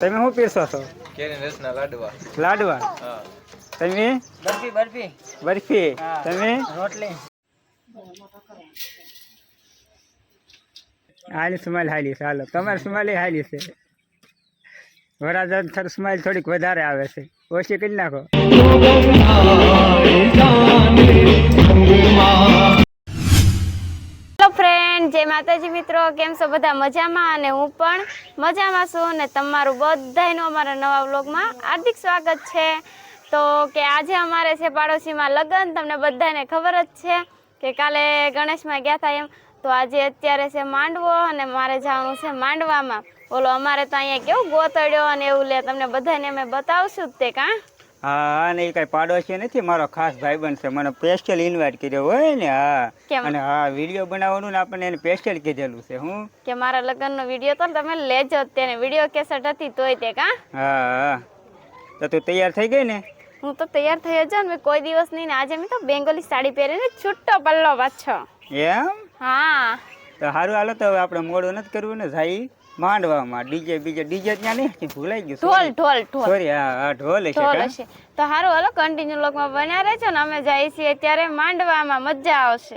તમે શું પીરસો છો? કેરી રસના લાડવા. લાડવા? તમે? બરફી બરફી. બરફી. હા. તમે? રોટલી. હાલી સ્માઈલ હાલી છે. હાલો તમારી સ્માઈલ હાલી છે. વરાજન થર સ્માઈલ થોડીક વધારે આવે છે. ઓછી કરી નાખો. માતાજી મિત્રો, કેમ છો બધા? મજામાં? અને હું પણ મજામાં છું. અને તમારું બધાનું અમારા નવા વ્લોગમાં હાર્દિક સ્વાગત છે. તો કે આજે અમારે છે પાડોશીમાં લગ્ન. તમને બધાને ખબર જ છે કે કાલે ગણેશમાં ગયા હતા એમ. તો આજે અત્યારે છે માંડવો અને મારે જવાનું છે માંડવામાં. ઓલો અમારે તો અહીંયા કેવું ગોતડ્યો અને એવું લે. તમને બધાને અમે બતાવશું જ તે, કાં? હા અને એ કઈ પાડોશી નથી મારો ખાસ ભાઈ બનશે મને સ્પેશિયલ ઇન્વાઇટ કર્યો હોય ને હા? અને હા વીડિયો બનાવવાનું ને આપણને એને સ્પેશિયલ કીધેલું છે હું. કે મારા લગ્નનો વીડિયો તો તમે લેજો તેને. વીડિયો કેસેટ હતી તોય તે કાં? હા હા. તો તું તૈયાર થઈ ગઈ ને? હું તો તૈયાર થઈ જ ને કોઈ દિવસ નહીં ને આજે મેં તો બેંગોલી સાડી પહેરીને છૂટો પલ્લો પાછો. એમ? હા. તો સારું હાલો તો હવે આપણે મોડું નથી કરવું ને જાય માંડવામાં. ડીજે બીજે ડીજે ત્યાં નહીં ભૂલાઈ ગયું ઢોલ ઢોલ ઢોલ. સોરી હા હા ઢોલ છે તો સારું હલો કન્ટિન્યુ લોકમાં બન્યા રહેજો ને અમે જઈએ છીએ ત્યારે માંડવામાં. મજા આવશે.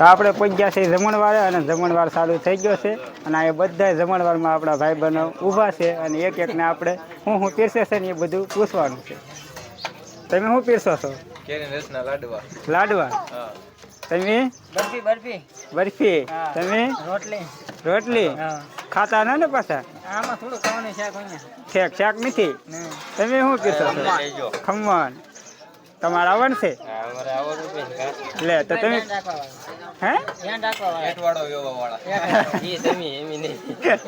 તો આપણે પહોંચ્યા છે જમણવાર અને જમણવાર ચાલુ થઈ ગયો છે. અને આ બધા જમણવારમાં આપણા ભાઈ બહેનો ઊભા છે અને એક એકને આપણે હું શું પીરસે છે ને એ બધું પૂછવાનું છે. તમે શું પીરસો છો? લાડવા. લાડવા? તમે? બરફી બરફી. બરફી. તમે? રોટલી. રોટલી? ખાતા ના ને પાછા? આમાં થોડું ખાવાનું શાક અહીંયા ઠેક શાક નથી તમે શું પીરસો ખમણ તમારે આવવાનું છે? એટલે લે તો તમે. હે? ધ્યાન રાખવા વાળા. વાળા તમે એમ નહીં.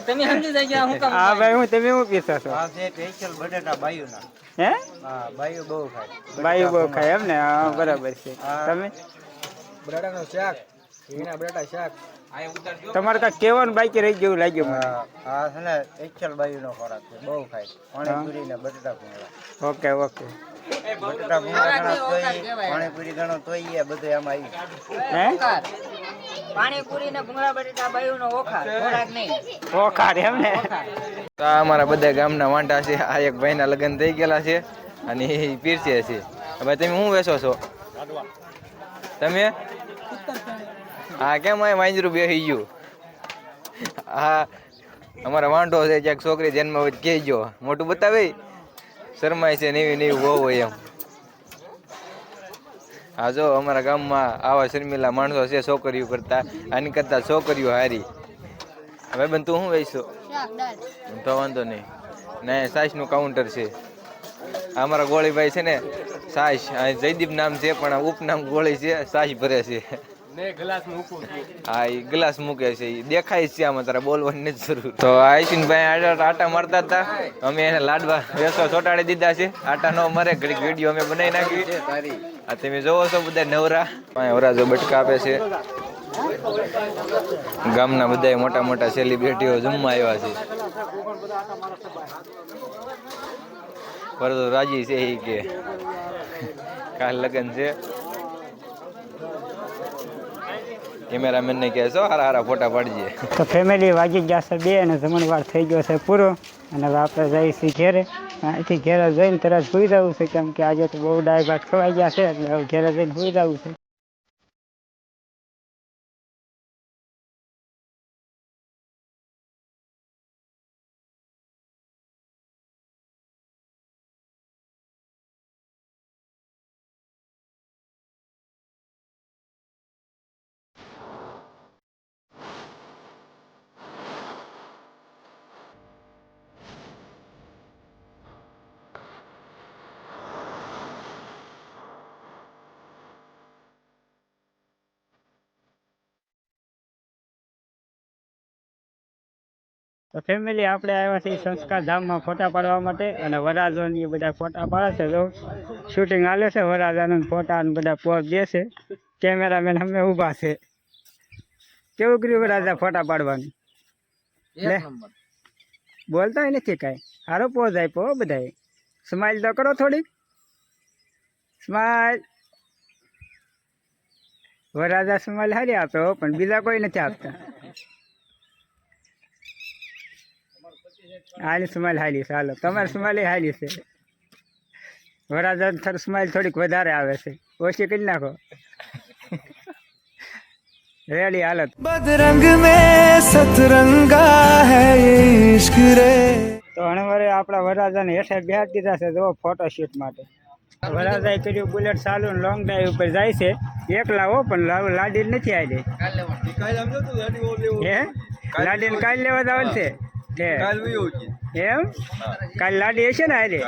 તમે સમજી જાય હું કામ હા ભાઈ હું તમે હું પીરસો છો? સ્પેશિયલ બટેટા હે? હા બાયુ બહુ ખાય. બાયુ બહુ ખાય એમ ને? હા બરાબર છે. તમે? બટાટાનું શાક બટાટા શાક. તમારે કાંઈક કહેવાનું બાકી રહી ગયું લાગ્યું મને. હા છે ને સ્પેશિયલ બાયુનો ખોરાક છે બહુ ખાય. પાણીપુરી ને બટાટા ઓકે ઓકે. બટાટા ભૂંગળા ઘણા તોય પાણીપુરી ઘણો તોય એ બધું આમાં આવી. પાણીપુરી ને ભૂંગળા બટેટા બાયુનો ઓખા ખોરાક નહીં. ઓખાર એમ ને? તો અમારા બધા ગામના વાંટા છે. આ એક ભાઈના લગ્ન થઈ ગયેલા છે અને એ પીરસે છે. હવે તમે શું વેચો છો? તમે? હા કેમ આ વાંજરું બેસી ગયું? હા અમારા વાંઢો છે ક્યાંક છોકરી જન્મ કહી ગયો કહેજો. મોટું બતાવે? શરમાય છે નેવી નેવી બહુ હોય એમ. હા જો અમારા ગામમાં આવા શર્મિલા માણસો છે, છોકરીઓ કરતા. આની કરતા છોકરીઓ હારી. હવે બન તું શું વેચશો તો વાંધો નહીં. ને સાઈસનું કાઉન્ટર છે. અમારા ગોળીભાઈ છે ને સાઈસ જયદીપ નામ છે, પણ ઉપનામ ગોળી છે સાઈસ ભરે છે. હા એ ગ્લાસ મૂકે છે. એ દેખાય છે આમાં તારે બોલવાની નથી જરૂર. તો આટા આટા મારતા હતા. અમે એને લાડવા વેસો ચોટાડી દીધા છે. આટા નો મરે ઘડીક વીડિયો અમે બનાવી નાખી. આ તમે જોવો છો બધા નવરા. અહીંયા વરાજો બટકા આપે છે. ગામના બધા મોટા મોટા સેલિબ્રિટીઓ જમવા આવ્યા છે. પરંતુ રાજી છે એ કે. કાલ લગન છે. કેમેરામેન ને કહે છો હારા હારા ફોટા પાડજે. તો ફેમિલી વાગી ગયા છે બે અને જમણવાર થઈ ગયો છે પૂરો. અને હવે આપણે જઈએ છીએ ઘેરે અહીંથી ઘેરે જઈને તરત સુઈ જવું છે કેમ કે આજે તો બહુ ડાય ભાત ખવાઈ ગયા છે, એટલે ઘેરે જઈને સુઈ જવું છે. તો ફેમિલી આપણે આવ્યા છીએ સંસ્કાર ધામમાં ફોટા પાડવા માટે અને વરાજાની બધા ફોટા પાડે છે તો શૂટિંગ હાલે છે વરાજાના ફોટા અને બધા પોઝ દે છે. કેમેરામેન અમે ઊભા છે. કેવું કર્યું વરાજા ફોટા પાડવાનું? લે. બોલતા નથી કાંઈ. સારો પોઝ આપ્યો બધાએ. સ્માઇલ તો કરો થોડીક. સ્માઇલ વરાજા સ્માઇલ સારી આપ્યો પણ બીજા કોઈ નથી આપતા. હાલી સ્માઈલ હાલી છે. હાલો સ્માઈલ હાલી છે. વરાજન થર સ્માઈલ થોડીક વધારે આવે છે. ઓછી કરી નાખો. રેડી હાલત બદરંગ મે સતરંગા હે ઇશ્ક રે. તો હણવારે આપણા વરાજન હેઠે બેહાડી દીધા છે જો ફોટોશૂટ માટે. વરાજાએ કર્યું બુલેટ ચાલુ લોંગ ડ્રાઈવ ઉપર જાય છે. એકલા હો પણ લાડી નથી આવી હે? લાડીને કાલ લેવા જ છે? એમ? કાલ લાડી હશે ને આજે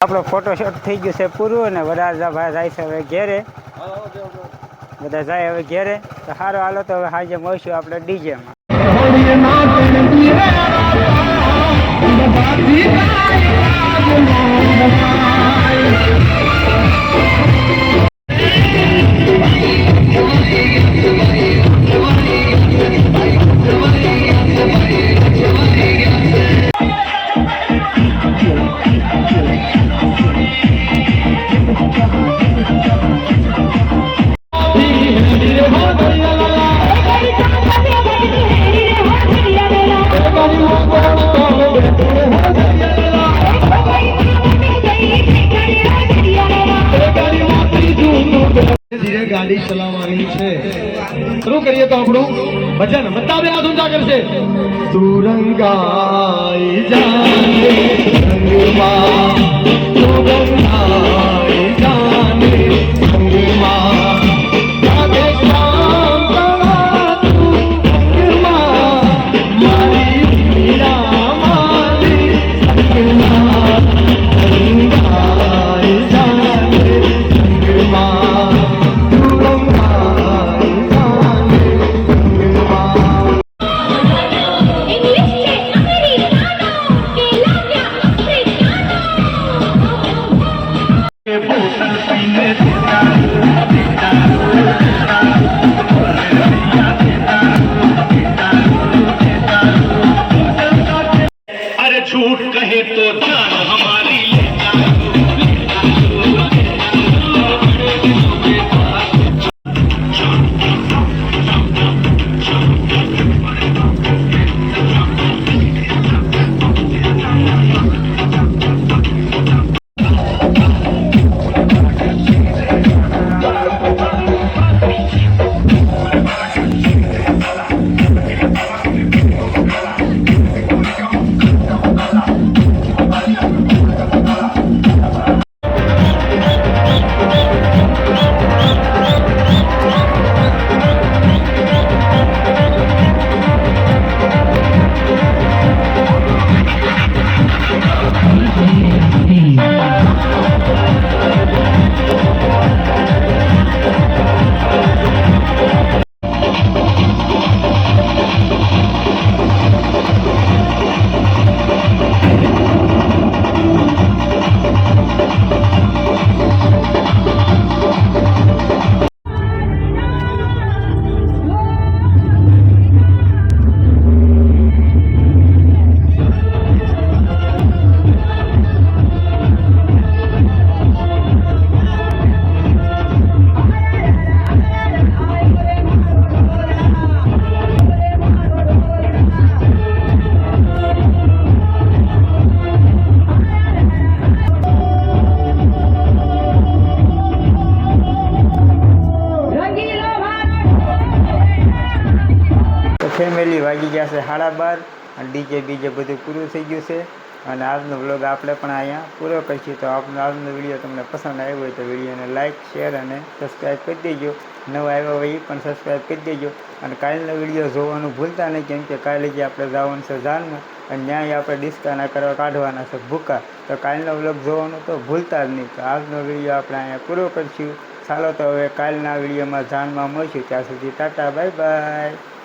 આપણો ફોટોશોટ થઈ ગયો છે પૂરું ને બધા ભાઈ જાય છે હવે ઘેરે. બધા જાય હવે ઘેરે. તો સારો હાલો તો હવે હાજે મળશું આપણે ડીજેમાં ધીરે ગાડી ચલાવવાની છે. શરૂ કરીએ તો આપણું ભજન. હાથ ઊંચા કરશે. તુરંગાઈ જાય રંગમાં તુરંગાઈ વાગી ગયા છે સાડા બાર અને ડીજે બીજે બધું પૂરું થઈ ગયું છે. અને આજનો વ્લોગ આપણે પણ અહીંયા પૂરો કરીશું. તો આપણો આજનો વીડિયો તમને પસંદ આવ્યો હોય તો વિડીયોને લાઇક શેર અને સબસ્ક્રાઈબ કરી દેજો. નવા આવ્યા હોય એ પણ સબસ્ક્રાઈબ કરી દેજો. અને કાલનો વીડિયો જોવાનું ભૂલતા નહીં, કેમ કે કાલે જે આપણે જવાનું છે જાનમાં અને ન્યાય આપણે ડિસ્કાના કરવા કાઢવાના છે ભૂકા. તો કાલનો વ્લોગ જોવાનું તો ભૂલતા જ નહીં. તો આજનો વીડિયો આપણે અહીંયા પૂરો કરીશું. ચાલો તો હવે કાલના વિડીયોમાં જાનમાં મળશું. ત્યાં સુધી ટાટા, બાય બાય.